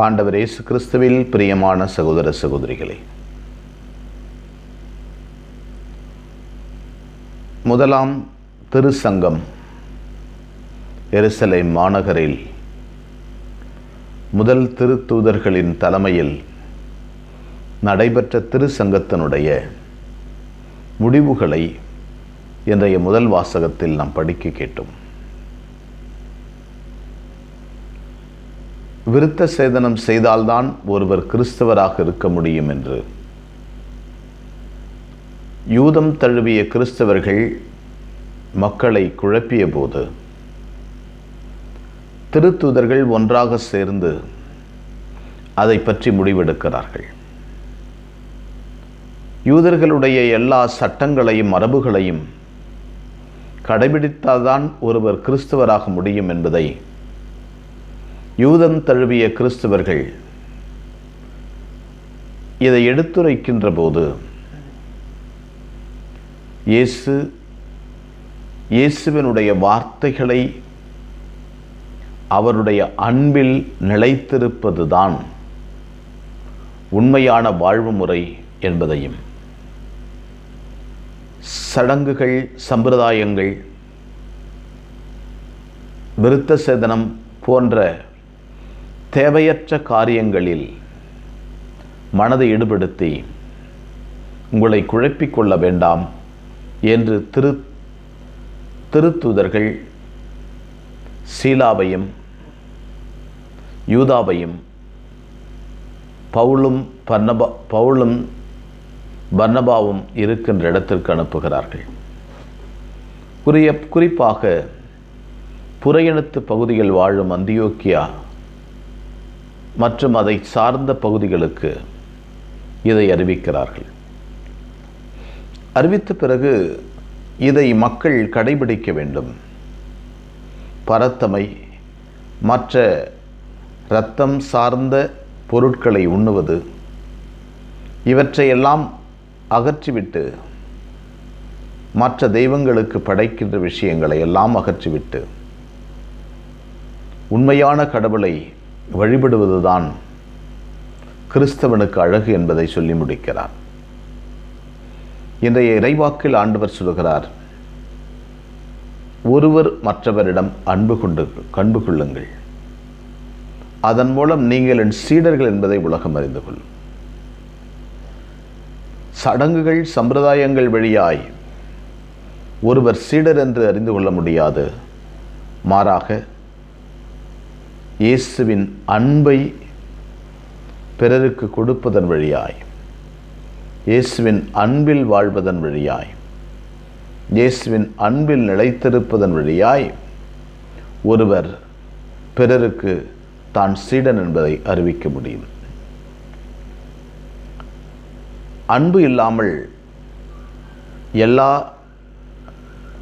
ஆண்டவர் இயேசு கிறிஸ்துவில் பிரியமான சகோதர சகோதரிகளே முதலாம் திருச்சங்கம் எருசலை மாநகரில் முதல் திருத்தூதர்களின் தலைமையில் நடைபெற்ற திருச்சங்கத்தினுடைய முடிவுகளை இன்றைய முதல் வாசகத்தில் நாம் படிக்க கேட்டோம். விருத்த சேதனம் செய்தால்தான் ஒருவர் கிறிஸ்தவராக இருக்க முடியும் என்று. யூதம் தழுவிய கிறிஸ்தவர்கள் மக்களை குழப்பிய போது திருத்தூதர்கள் ஒன்றாக சேர்ந்து அதை பற்றி முடிவெடுக்கிறார்கள். யூதர்களுடைய எல்லா சட்டங்களையும் மரபுகளையும் கடைபிடித்தால்தான் ஒருவர் கிறிஸ்தவராக முடியும் என்பதை யூதம் தழுவிய கிறிஸ்தவர்கள் இதை எடுத்துரைக்கின்ற போது இயேசு இயேசுவினுடைய வார்த்தைகளை அவருடைய அன்பில் நிலைத்திருப்பதுதான் உண்மையான வாழ்வு முறை என்பதையும் சடங்குகள் சம்பிரதாயங்கள் விருத்த சேதனம் போன்ற தேவையற்ற காரியங்களில் மனதை ஈடுபடுத்தி உங்களை குழப்பிக் கொள்ள வேண்டாம் என்று திரு திருத்துதர்கள் சீலாவையும் யூதாவையும் பவுலும் பர்ணபா பவுலும் பர்ணபாவும் இருக்கின்ற இடத்திற்கு அனுப்புகிறார்கள். குறிய குறிப்பாக புறையணத்து பகுதியில் வாழும் அந்தியோக்கியா மற்றும் அதை சார்ந்த பகுதிகளுக்கு இதை அறிவிக்கிறார்கள். அறிவித்த பிறகு இதை மக்கள் கடைபிடிக்க வேண்டும். பரத்தமை மற்ற இரத்தம் சார்ந்த பொருட்களை உண்ணுவது இவற்றையெல்லாம் அகற்றிவிட்டு மற்ற தெய்வங்களுக்கு படைக்கின்ற விஷயங்களை எல்லாம் அகற்றிவிட்டு உண்மையான கடவுளை வழிபடுவதுதான் கிறிஸ்தவனுக்கு அழகு என்பதை சொல்லி முடிக்கிறார். இன்றைய இறைவாக்கில் ஆண்டவர் சொல்கிறார் ஒருவர் மற்றவரிடம் அன்பு கொண்டு கண்பு கொள்ளுங்கள். அதன் மூலம் நீங்கள் என் சீடர்கள் என்பதை உலகம் அறிந்து கொள்ளும் சடங்குகள் சம்பிரதாயங்கள் வழியாய் ஒருவர் சீடர் என்று அறிந்து கொள்ள முடியாது. மாறாக இயேசுவின் அன்பை பிறருக்கு கொடுப்பதன் வழியாய். இயேசுவின் அன்பில் வாழ்வதன் வழியாய். இயேசுவின் அன்பில் நிலைத்திருப்பதன் வழியாய் ஒருவர் பிறருக்கு தான் சீடன் என்பதை அறிவிக்க முடியும். அன்பு இல்லாமல் எல்லா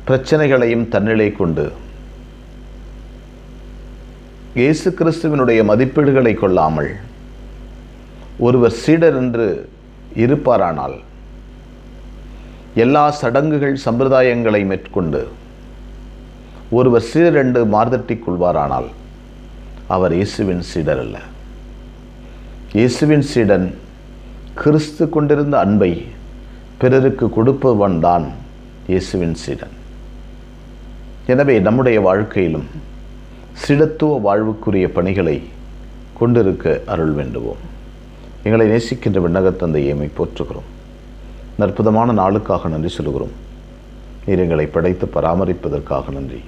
பிரச்சனைகளையும் தன்னிலை கொண்டு இயேசு கிறிஸ்துவனுடைய மதிப்பீடுகளை கொள்ளாமல் ஒருவர் சீடர் என்று இருப்பாரானால் எல்லா சடங்குகள் சம்பிரதாயங்களை மேற்கொண்டு ஒருவர் சீடர் என்று மார்தட்டிக் கொள்வாரானால் அவர் இயேசுவின் சீடர் அல்ல. இயேசுவின் சீடன் கிறிஸ்து கொண்டிருந்த அன்பை பிறருக்கு கொடுப்பவன் தான் இயேசுவின் சீடன். எனவே நம்முடைய வாழ்க்கையிலும் சிடத்துவ வாழ்வுக்குரிய பணிகளை கொண்டிருக்க அருள் வேண்டுவோம். எங்களை நேசிக்கின்ற விண்ணகத்தந்தை ஏமை போற்றுகிறோம். அற்புதமான நாளுக்காக நன்றி சொல்கிறோம் நீர் எங்களை படைத்து பராமரிப்பதற்காக நன்றி.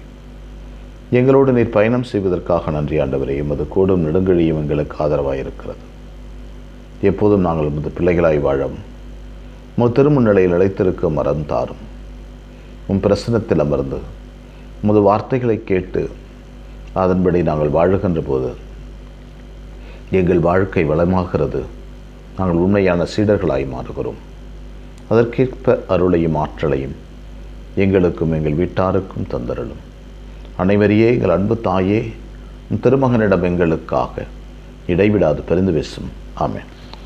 எங்களோடு நீர் பயணம் செய்வதற்காக நன்றி ஆண்டவரே. எமது கூடும் நெடுங்கழியும் எங்களுக்கு ஆதரவாக இருக்கிறது எப்போதும் நாங்கள் எமது பிள்ளைகளாய் வாழவும் உமது திருமுன்னிலையில் அழைத்திருக்க மரம் தாரும் உன் பிரசனத்தில் அமர்ந்து உமது வார்த்தைகளை கேட்டு அதன்படி நாங்கள் வாழுகின்ற போது எங்கள் வாழ்க்கை வளமாகிறது. நாங்கள் உண்மையான சீடர்களாய் மாறுகிறோம். அதற்கேற்ப அருளையும் ஆற்றலையும் எங்களுக்கும் எங்கள் வீட்டாருக்கும் தந்தரலும் அனைவரையே எங்கள் அன்பு தாயே திருமகனிடம் எங்களுக்காக இடைவிடாது பெருந்து பேசும். ஆமேன்.